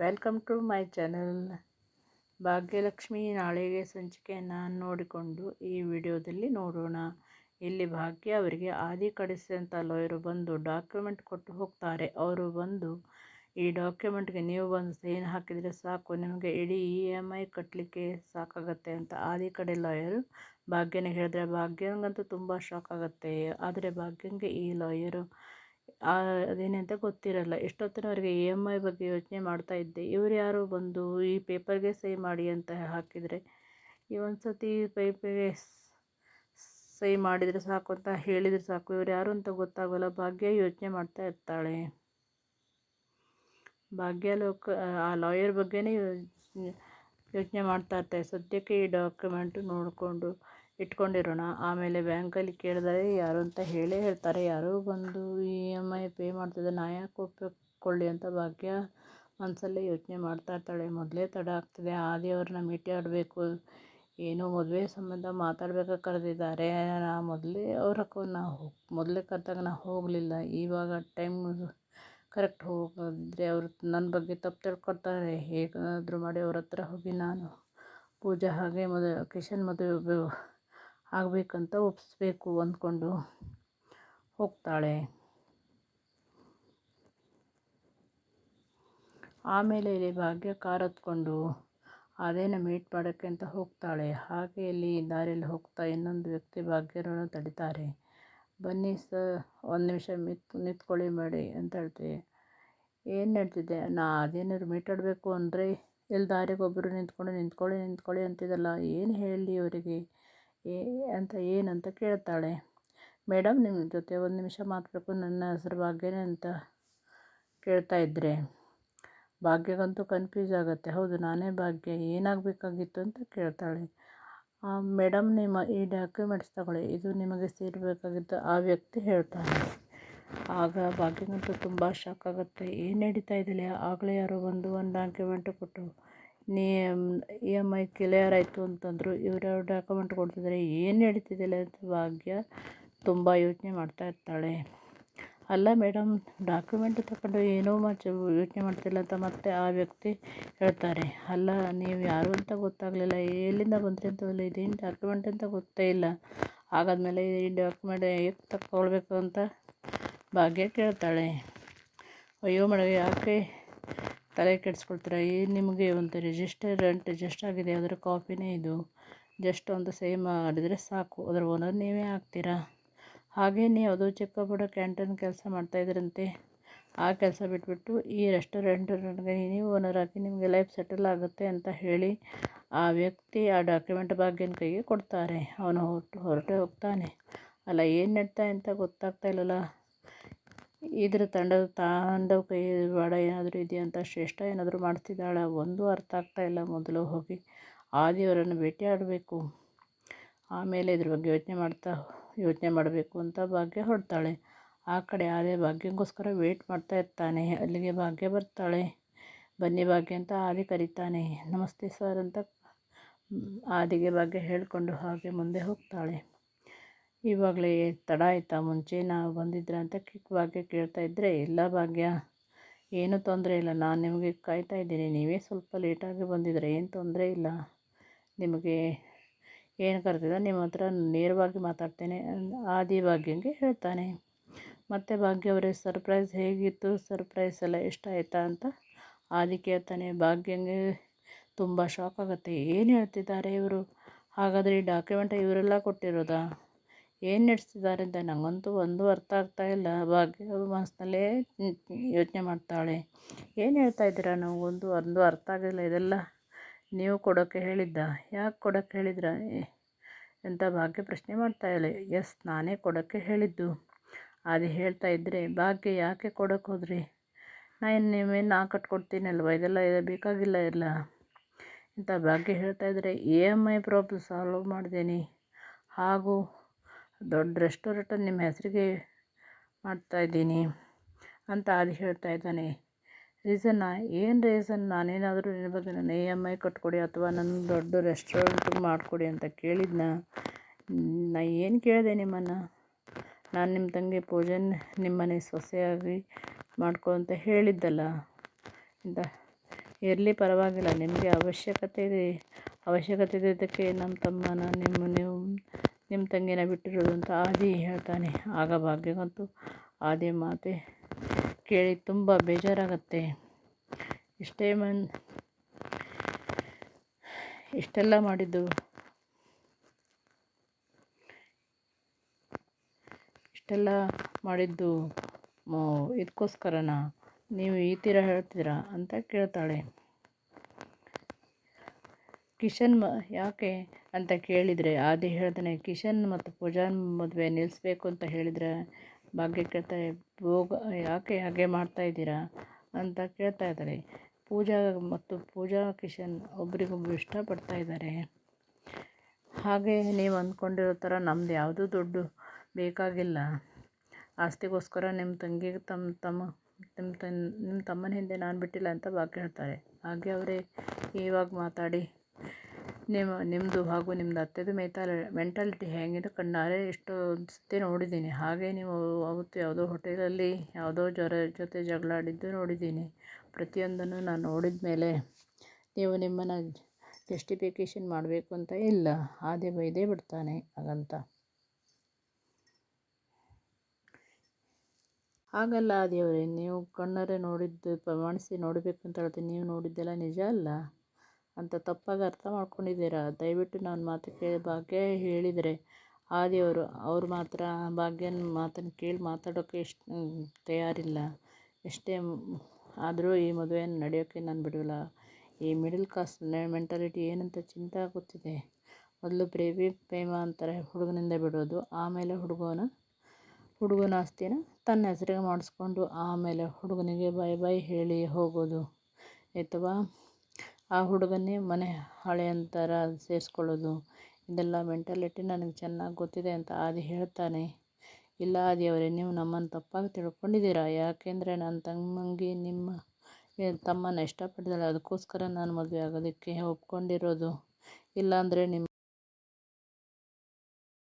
Welcome to my channel. Bhagyalakshmi ನಾಳೆಗೆ ಸಂಚಿಕೆಯನ್ನು ನೋಡಿಕೊಂಡು ಈ ವಿಡಿಯೋದಲ್ಲಿ ನೋಡೋಣ. ಇಲ್ಲಿ ಭಾಗ್ಯ ಅವರಿಗೆ ಆದಿ ಕಡಿಸಿದಂಥ ಲಾಯರು ಬಂದು ಡಾಕ್ಯುಮೆಂಟ್ ಕೊಟ್ಟು ಹೋಗ್ತಾರೆ. ಅವರು ಬಂದು, ಈ ಡಾಕ್ಯುಮೆಂಟ್ಗೆ ನೀವು ಬಂದು ಸೈನ್ ಹಾಕಿದರೆ ಸಾಕು. ನಿಮಗೆ ಇಡೀ ಇ ಎಂ ಐ ಕಟ್ಟಲಿಕ್ಕೆ ಸಾಕಾಗತ್ತೆ ಅಂತ ಆದಿ ಕಡೆ ಲಾಯರು ಭಾಗ್ಯನೇ ಹೇಳಿದ್ರೆ. ಭಾಗ್ಯಂಗಂತೂ ತುಂಬ ಶಾಕ್ ಆಗುತ್ತೆ. ಆದರೆ ಭಾಗ್ಯಂಗೆ ಈ ಲಾಯರು ಅದೇನಂತ ಗೊತ್ತಿರಲ್ಲ. ಎಷ್ಟೊತ್ತಿನವರೆಗೆ ಇ ಎಂ ಐ ಬಗ್ಗೆ ಯೋಚನೆ ಮಾಡ್ತಾ ಇದ್ದೆ. ಇವರು ಯಾರು ಬಂದು ಈ ಪೇಪರ್ಗೆ ಸಹಿ ಮಾಡಿ ಅಂತ ಹಾಕಿದರೆ, ಈ ಒಂದು ಸತಿ ಪೇಪರ್ಗೆ ಸಹಿ ಮಾಡಿದರೆ ಸಾಕು ಅಂತ ಹೇಳಿದರೆ ಸಾಕು. ಇವ್ರು ಯಾರು ಅಂತ ಗೊತ್ತಾಗೋಲ್ಲ. ಭಾಗ್ಯ ಯೋಚನೆ ಮಾಡ್ತಾ ಇರ್ತಾಳೆ. ಭಾಗ್ಯ ಲೋಕ, ಆ ಲಾಯರ್ ಬಗ್ಗೆನೇ ಯೋಚನೆ ಮಾಡ್ತಾ ಇರ್ತಾಳೆ. ಸದ್ಯಕ್ಕೆ ಈ ಡಾಕ್ಯುಮೆಂಟು ನೋಡಿಕೊಂಡು ಇಟ್ಕೊಂಡಿರೋಣ. ಆಮೇಲೆ ಬ್ಯಾಂಕಲ್ಲಿ ಕೇಳಿದರೆ ಯಾರು ಅಂತ ಹೇಳೇ ಹೇಳ್ತಾರೆ. ಯಾರೋ ಬಂದು ಇ ಎಂ ಐ ಪೇ ಮಾಡ್ತಿದ್ದೆ ನಾ ಯಾಕೆ ಒಪ್ಪಿಕೊಳ್ಳಿ ಅಂತ ಭಾಗ್ಯ ಮನಸಲ್ಲೇ ಯೋಚನೆ ಮಾಡ್ತಾ ಇರ್ತಾಳೆ. ಮೊದಲೇ ತಡ ಆಗ್ತಿದೆ. ಆದಿಯವ್ರನ್ನ ಭೇಟಿ ಆಡಬೇಕು ಏನೋ ಮದುವೆ ಸಂಬಂಧ ಮಾತಾಡ್ಬೇಕು ಕರೆದಿದ್ದಾರೆ. ನಾ ಮೊದಲೇ ಅವ್ರ ನಾ ಮೊದಲೇ ಕರೆದಾಗ ನಾ ಹೋಗಲಿಲ್ಲ. ಇವಾಗ ಟೈಮ್ ಕರೆಕ್ಟ್ ಹೋಗಿದ್ರೆ ಅವರು ನನ್ನ ಬಗ್ಗೆ ತಪ್ಪು ತಿಳ್ಕೊತಾರೆ ಹೇಗಾದರೂ ಮಾಡಿ ಅವ್ರ ಹತ್ರ ಹೋಗಿ ನಾನು ಪೂಜಾ ಹಾಗೆ ಮದುವೆ ಕಿಶನ್ ಮದುವೆ ಆಗಬೇಕಂತ ಒಪ್ಪಿಸ್ಬೇಕು ಅಂದ್ಕೊಂಡು ಹೋಗ್ತಾಳೆ. ಆಮೇಲೆ ಇಲ್ಲಿ ಭಾಗ್ಯ ಕಾರ್ ಹತ್ಕೊಂಡು ಅದೇನ ಮೀಟ್ ಮಾಡೋಕ್ಕೆ ಅಂತ ಹೋಗ್ತಾಳೆ. ಹಾಗೆ ಇಲ್ಲಿ ದಾರಿಯಲ್ಲಿ ಹೋಗ್ತಾ ಇನ್ನೊಂದು ವ್ಯಕ್ತಿ ಭಾಗ್ಯರನ್ನು ತಡಿತಾರೆ. ಬನ್ನಿ ಸ ಒಂದು ನಿಮಿಷ ಮಿತ್ ನಿಂತ್ಕೊಳ್ಳಿ ಮಾಡಿ ಅಂತ ಹೇಳ್ತೀವಿ. ಏನು ಹೇಳ್ತಿದ್ದೆ? ನಾ ಅದೇನಾದ್ರು ಮೀಟಾಡಬೇಕು ಅಂದರೆ ಇಲ್ಲಿ ದಾರಿಗೆ ಒಬ್ಬರು ನಿಂತ್ಕೊಂಡು ನಿಂತ್ಕೊಳ್ಳಿ ನಿಂತ್ಕೊಳ್ಳಿ ಅಂತಿದ್ದಲ್ಲ. ಏನು ಹೇಳಲಿ ಅವರಿಗೆ? ಏ, ಅಂತ ಏನಂತ ಕೇಳ್ತಾಳೆ. ಮೇಡಮ್ ನಿಮ್ಮ ಜೊತೆ ಒಂದು ನಿಮಿಷ ಮಾತಾಡಬೇಕು ನನ್ನ ಹೆಸರು ಭಾಗ್ಯನೇ ಅಂತ ಕೇಳ್ತಾ ಇದ್ದರೆ ಭಾಗ್ಯಗಂತೂ ಕನ್ಫ್ಯೂಸ್ ಆಗುತ್ತೆ. ಹೌದು, ನಾನೇ ಭಾಗ್ಯ. ಏನಾಗಬೇಕಾಗಿತ್ತು ಅಂತ ಕೇಳ್ತಾಳೆ. ಮೇಡಮ್ ನಿಮ್ಮ ಈ ಡಾಕ್ಯುಮೆಂಟ್ಸ್ ತಗೊಳ್ಳಿ. ಇದು ನಿಮಗೆ ಸೇರಬೇಕಾಗಿತ್ತು, ಆ ವ್ಯಕ್ತಿ ಹೇಳ್ತಾನೆ. ಆಗ ಭಾಗ್ಯಗಂತೂ ತುಂಬ ಶಾಕ್ ಆಗುತ್ತೆ. ಏನು ನಡೀತಾ ಇದ್ದಿಲ್ಲ? ಆಗಲೇ ಯಾರೋ ಬಂದು ಒಂದು ಡಾಕ್ಯುಮೆಂಟ್ ಕೊಟ್ಟು ನೀ ಇ ಎಂ ಐ ಕ್ಲಿಯರ್ ಆಯಿತು ಅಂತಂದರು, ಇವರು ಡಾಕ್ಯುಮೆಂಟ್ ಕೊಡ್ತಿದ್ದಾರೆ ಏನು ನಡೀತಿದೆಯಲ್ಲ ಅಂತ ಭಾಗ್ಯ ತುಂಬ ಯೋಚನೆ ಮಾಡ್ತಾ ಇರ್ತಾಳೆ. ಅಲ್ಲ ಮೇಡಮ್ ಡಾಕ್ಯುಮೆಂಟ್ ತಗೊಂಡು ಏನೋ ಮಚ ಯೋಚನೆ ಮಾಡ್ತಿಲ್ಲ ಅಂತ ಮತ್ತೆ ಆ ವ್ಯಕ್ತಿ ಹೇಳ್ತಾರೆ. ಅಲ್ಲ, ನೀವು ಯಾರು ಅಂತ ಗೊತ್ತಾಗಲಿಲ್ಲ, ಎಲ್ಲಿಂದ ಬಂದ್ರಿ ಅಂತ ಇದೇನು ಡಾಕ್ಯುಮೆಂಟ್ ಅಂತ ಗೊತ್ತೇ ಇಲ್ಲ. ಹಾಗಾದ್ಮೇಲೆ ಈ ಡಾಕ್ಯುಮೆಂಟ್ ಹೇಗೆ ತಗೊಳ್ಬೇಕು ಅಂತ ಭಾಗ್ಯ ಕೇಳ್ತಾಳೆ. ಅಯ್ಯೋ ಮೇಡಮ್ ಯಾಕೆ ತಲೆ ಕೆಡಿಸ್ಕೊಳ್ತೀರ? ಈ ನಿಮಗೆ ಒಂದು ರಿಜಿಸ್ಟರ್ ರೆಂಟ್ ಜಸ್ಟ್ ಆಗಿದೆ ಅದರ ಕಾಪಿನೇ ಇದು? ಜಸ್ಟ್ ಒಂದು ಸೇಮ್ ಮಾಡಿದರೆ ಸಾಕು, ಅದರ ಓನರ್ ನೀವೇ ಆಗ್ತೀರಾ? ಹಾಗೆ ನೀವು ಅದು ಚಿಕ್ಕಪುಟ್ಟ ಕ್ಯಾಂಟೀನ್ ಕೆಲಸ ಮಾಡ್ತಾಯಿದ್ರಂತೆ ಆ ಕೆಲಸ ಬಿಟ್ಬಿಟ್ಟು ಈ ರೆಸ್ಟೋರೆಂಟ್ ನನಗೆ ನೀವು ಓನರ್ ಆಗಿ ನಿಮಗೆ ಲೈಫ್ ಸೆಟಲ್ ಆಗುತ್ತೆ ಅಂತ ಹೇಳಿ ಆ ವ್ಯಕ್ತಿ ಆ ಡಾಕ್ಯುಮೆಂಟ್ ಭಾಗ್ಯನ ಕೈಗೆ ಕೊಡ್ತಾರೆ. ಅವನು ಹೊರಟು, ಹೊರಟೇ ಹೋಗ್ತಾನೆ. ಅಲ್ಲ, ಏನು ನಡ್ತಾ ಅಂತ ಗೊತ್ತಾಗ್ತಾ ಇಲ್ಲಲ್ಲ? ಇದ್ರ ತಂಡ ತಾಂಡವ ಕೈ ಬಾಡ ಏನಾದರೂ ಇದೆಯಾ ಅಂತ ಶ್ರೇಷ್ಠ ಏನಾದರೂ ಮಾಡ್ತಿದ್ದಾಳೆ? ಒಂದು ಅರ್ಥ ಆಗ್ತಾ ಇಲ್ಲ ಮೊದಲು ಹೋಗಿ. ಆದಿಯವರನ್ನು ಭೇಟಿ ಆಡಬೇಕು ಆಮೇಲೆ ಇದ್ರ ಬಗ್ಗೆ ಯೋಚನೆ ಮಾಡ್ತಾ, ಯೋಚನೆ ಮಾಡಬೇಕು ಅಂತ ಭಾಗ್ಯ ಹೊರಡ್ತಾಳೆ ಆ ಕಡೆ ಆದಿ ಭಾಗ್ಯಕ್ಕೋಸ್ಕರ ವೇಟ್ ಮಾಡ್ತಾ ಇರ್ತಾನೆ. ಅಲ್ಲಿಗೆ ಭಾಗ್ಯ ಬರ್ತಾಳೆ. ಬನ್ನಿ ಭಾಗ್ಯ ಅಂತ ಆದಿ ಕರೀತಾನೆ. ನಮಸ್ತೆ ಸರ್ ಅಂತ ಆದಿಗೆ ಭಾಗ್ಯ ಹೇಳಿಕೊಂಡು ಹಾಗೆ ಮುಂದೆ ಹೋಗ್ತಾಳೆ. ಇವಾಗಲೇ ತಡ ಆಯಿತಾ? ಮುಂಚೆ ನಾವು ಬಂದಿದ್ರೆ ಅಂತ ಕಿಕ್ ಭಾಗ್ಯ ಕೇಳ್ತಾ ಇದ್ದರೆ ಇಲ್ಲ ಭಾಗ್ಯ, ಏನೂ ತೊಂದರೆ ಇಲ್ಲ. ನಾನು ನಿಮಗೆ ಕಾಯ್ತಾ ಇದ್ದೀನಿ. ನೀವೇ ಸ್ವಲ್ಪ ಲೇಟಾಗಿ ಬಂದಿದ್ರೆ ಏನು ತೊಂದರೆ ಇಲ್ಲ. ನಿಮಗೆ ಏನು ಕರೆದಿಲ್ಲ ನಿಮ್ಮ ಹತ್ರ ನೇರವಾಗಿ ಮಾತಾಡ್ತೇನೆ. ಆದಿ ಭಾಗ್ಯಂಗೆ ಹೇಳ್ತಾನೆ. ಮತ್ತು ಭಾಗ್ಯ ಅವರೇ, ಸರ್ಪ್ರೈಸ್ ಹೇಗಿತ್ತು? ಸರ್ಪ್ರೈಸ್ ಎಲ್ಲ ಇಷ್ಟ ಆಯಿತಾ? ಅಂತ ಆದಿ ಕೇಳ್ತಾನೆ. ಭಾಗ್ಯಂಗೆ ತುಂಬ ಶಾಕ್ ಆಗುತ್ತೆ. ಏನು ಹೇಳ್ತಿದ್ದಾರೆ ಇವರು? ಹಾಗಾದರೆ ಈ ಡಾಕ್ಯುಮೆಂಟ್ ಇವರೆಲ್ಲ ಕೊಟ್ಟಿರೋದಾ? ಏನು ನಡೆಸ್ತಿದ್ದಾರೆ ಅಂತ ನನಗಂತೂ ಒಂದು ಅರ್ಥ ಆಗ್ತಾ ಇಲ್ಲ. ಭಾಗ್ಯ ಮನಸ್ಸಿನಲ್ಲೇ ಯೋಚನೆ ಮಾಡ್ತಾಳೆ. ಏನು ಹೇಳ್ತಾ ಇದ್ದೀರಾ ನಮಗೊಂದು ಒಂದು ಅರ್ಥ ಆಗಿಲ್ಲ ಇದೆಲ್ಲ. ನೀವು ಕೊಡೋಕ್ಕೆ ಹೇಳಿದ್ದ. ಯಾಕೆ ಕೊಡೋಕ್ಕೆ ಹೇಳಿದ್ರ? ಅಂತ ಭಾಗ್ಯ ಪ್ರಶ್ನೆ ಮಾಡ್ತಾಳೆ ಎಸ್, ನಾನೇ ಕೊಡೋಕ್ಕೆ ಹೇಳಿದ್ದು. ಅದು ಹೇಳ್ತಾ ಇದ್ದರೆ ಭಾಗ್ಯ ಯಾಕೆ ಕೊಡೋಕ್ಕೆ ಹೋದ್ರಿ? ನಾನು ನಿಮ್ಮೇನು ನಾ ಕಟ್ಕೊಡ್ತೀನಲ್ವ? ಇದೆಲ್ಲ ಬೇಕಾಗಿಲ್ಲ ಇಲ್ಲ ಅಂತ ಭಾಗ್ಯ ಹೇಳ್ತಾ ಇದ್ದರೆ E M I problem solve ಮಾಡಿದ್ದೀನಿ ಹಾಗೂ ದೊಡ್ಡ ರೆಸ್ಟೋರೆಂಟನ್ನು ನಿಮ್ಮ ಹೆಸರಿಗೆ ಮಾಡ್ತಾ ಇದ್ದೀನಿ ಅಂತ ಅದು ಹೇಳ್ತಾ ಇದ್ದಾನೆ. ರೀಸನ್ನ ಏನು ರೀಸನ್ ನಾನೇನಾದರೂ ನಿನ್ನ ಬಗ್ಗೆ ನನ್ನ ಇ ಎಂ ಐ ಕಟ್ಕೊಡಿ ಅಥವಾ ನನ್ನ ದೊಡ್ಡ ರೆಸ್ಟೋರೆಂಟ್ ಮಾಡಿಕೊಡಿ ಅಂತ ಕೇಳಿದ್ನ? ನಾ ಏನು ಕೇಳಿದೆ ನಿಮ್ಮನ್ನು? ನಾನು ನಿಮ್ಮ ತಂಗಿ ಪೂಜನ್ ನಿಮ್ಮನೆ ಸೊಸೆಯಾಗಿ ಮಾಡ್ಕೊ ಅಂತ ಹೇಳಿದ್ದಲ್ಲ. ಅಂತ ಇರಲಿ ಪರವಾಗಿಲ್ಲ, ನಿಮಗೆ ಅವಶ್ಯಕತೆ ಇದೆ. ಅವಶ್ಯಕತೆ ಇದ್ದಿದ್ದಕ್ಕೆ ನಮ್ಮ ತಮ್ಮನ, ನಿಮ್ಮ ನೀವು ನಿಮ್ಮ ತಂಗಿನ ಬಿಟ್ಟಿರೋದು ಅಂತ ಆದಿ ಹೇಳ್ತಾನೆ. ಆಗ ಭಾಗ್ಯಗಂತೂ ಆದಿ ಮಾತೆ ಕೇಳಿ ತುಂಬ ಬೇಜಾರಾಗತ್ತೆ. ಇಷ್ಟೇ ಮನ್ ಇಷ್ಟೆಲ್ಲ ಮಾಡಿದ್ದು? ಇಷ್ಟೆಲ್ಲ ಮಾಡಿದ್ದು ಇದಕ್ಕೋಸ್ಕರನಾ ನೀವು ಈ ಥರ ಹೇಳ್ತೀರಾ ಅಂತ ಕೇಳ್ತಾಳೆ. ಕಿಶನ್ ಯಾಕೆ ಅಂತ ಕೇಳಿದರೆ, ಆದಿ ಹೇಳ್ತಾನೆ, ಕಿಶನ್ ಮತ್ತು ಪೂಜಾನ್ ಮದುವೆ ನಿಲ್ಲಿಸ್ಬೇಕು ಅಂತ ಹೇಳಿದರೆ ಭಾಗ್ಯ ಕೇಳ್ತಾರೆ ಭೋಗ, ಯಾಕೆ ಹಾಗೆ ಮಾಡ್ತಾ ಇದ್ದೀರಾ? ಅಂತ ಕೇಳ್ತಾ ಇದ್ದಾರೆ. ಪೂಜಾ ಮತ್ತು ಪೂಜಾ ಕಿಶನ್ ಒಬ್ರಿಗೊಬ್ರು ಇಷ್ಟಪಡ್ತಾ ಇದ್ದಾರೆ. ಹಾಗೆ ನೀವು ಅಂದ್ಕೊಂಡಿರೋ ಥರ ನಮ್ದು ಯಾವುದೂ ದುಡ್ಡು ಬೇಕಾಗಿಲ್ಲ. ಆಸ್ತಿಗೋಸ್ಕರ ನಿಮ್ಮ ತಂಗಿಗೆ ತಮ್ಮ ತಮ್ಮ ನಿಮ್ಮ ತನ್ ನಿಮ್ಮ ತಮ್ಮನ ಹಿಂದೆ ನಾನು ಬಿಟ್ಟಿಲ್ಲ ಅಂತ ಭಾಗ್ಯ ಹೇಳ್ತಾರೆ. ಹಾಗೆ ಅವರೇ ಇವಾಗ ಮಾತಾಡಿ ನಿಮ್ಮ ನಿಮ್ಮದು ಹಾಗೂ ನಿಮ್ಮದು ಅತ್ತೆದು ಮೆಂಟಾಲ ಮೆಂಟಾಲಿಟಿ ಹೇಗಿದೆ ಕಣ್ಣಾರೆ ಎಷ್ಟೋ ಸತಿ ನೋಡಿದ್ದೀನಿ. ಹಾಗೆ ನೀವು ಅವತ್ತು ಯಾವುದೋ ಹೋಟೆಲಲ್ಲಿ ಯಾವುದೋ ಜ್ವರ ಜೊತೆ ಜಗಳಾಡಿದ್ದು ನೋಡಿದ್ದೀನಿ. ಪ್ರತಿಯೊಂದನ್ನು ನಾನು ನೋಡಿದ ಮೇಲೆ ನೀವು ನಿಮ್ಮನ್ನು ಜಸ್ಟಿಫಿಕೇಷನ್ ಮಾಡಬೇಕು ಅಂತ ಇಲ್ಲ. ಆದೆ ಬೈದೇ ಬಿಡ್ತಾನೆ ಹಾಗಂತ. ಹಾಗಲ್ಲ ದೇವರೇ, ನೀವು ಕಣ್ಣಾರೆ ನೋಡಿದ್ದು, ಪ್ರಮಾಣಿಸಿ ನೋಡಬೇಕು ಅಂತ ಹೇಳ್ತೀನಿ. ನೀವು ನೋಡಿದ್ದೆಲ್ಲ ನಿಜ ಅಲ್ಲ? ಅಂತ ತಪ್ಪಾಗಿ ಅರ್ಥ ಮಾಡ್ಕೊಂಡಿದ್ದೀರಾ? ದಯವಿಟ್ಟು ನಾನು ಮಾತು ಕೇಳಿ ಭಾಗ್ಯ ಹೇಳಿದರೆ. ಆದಿಯವರು, ಅವರು ಅವ್ರು ಮಾತ್ರ ಭಾಗ್ಯನ ಮಾತನ್ನು ಕೇಳಿ ಮಾತಾಡೋಕ್ಕೆ ಎಷ್ಟು ತಯಾರಿಲ್ಲ. ಎಷ್ಟೇ ಆದರೂ ಈ ಮದುವೆಯನ್ನು ನಡೆಯೋಕ್ಕೆ ನಾನು ಬಿಡೋಲ್ಲ. ಈ ಮಿಡಲ್ ಕ್ಲಾಸ್ ಮೆಂಟಾಲಿಟಿ ಏನಂತ ಚಿಂತೆ ಆಗುತ್ತಿದೆ ಮೊದಲು ಪ್ರೇಮಿ, ಪ್ರೇಮ ಅಂತಾರೆ ಹುಡುಗನಿಂದ ಬಿಡೋದು, ಆಮೇಲೆ ಹುಡುಗನ ಹುಡುಗನ ಆಸ್ತಿನ ತನ್ನ ಹೆಸರಿಗೆ ಮಾಡಿಸ್ಕೊಂಡು ಆಮೇಲೆ ಹುಡುಗನಿಗೆ ಬಾಯ್ ಬಾಯ್ ಹೇಳಿ ಹೋಗೋದು. ಅಥವಾ ಆ ಹುಡುಗನೇ ಮನೆ ಹಳೆಯಂತರ ಸೇರಿಸ್ಕೊಳ್ಳೋದು. ಇದೆಲ್ಲ ಮೆಂಟಾಲಿಟಿ ನನಗೆ ಚೆನ್ನಾಗಿ ಗೊತ್ತಿದೆ ಅಂತ ಆದಿ ಹೇಳ್ತಾನೆ. ಇಲ್ಲ ಆದಿ ಅವರೇ ನೀವು ನಮ್ಮನ್ನು ತಪ್ಪಾಗಿ ತಿಳ್ಕೊಂಡಿದ್ದೀರಾ? ಯಾಕೆಂದರೆ ನನ್ನ ತಮ್ಮಂಗೆ ನಿಮ್ಮ ತಮ್ಮನ ಇಷ್ಟಪಡ್ತಾಳೆ ಅದಕ್ಕೋಸ್ಕರ ನಾನು ಮದುವೆ ಆಗೋದಕ್ಕೆ ಒಪ್ಕೊಂಡಿರೋದು. ಇಲ್ಲಾಂದರೆ ನಿಮ್ಮ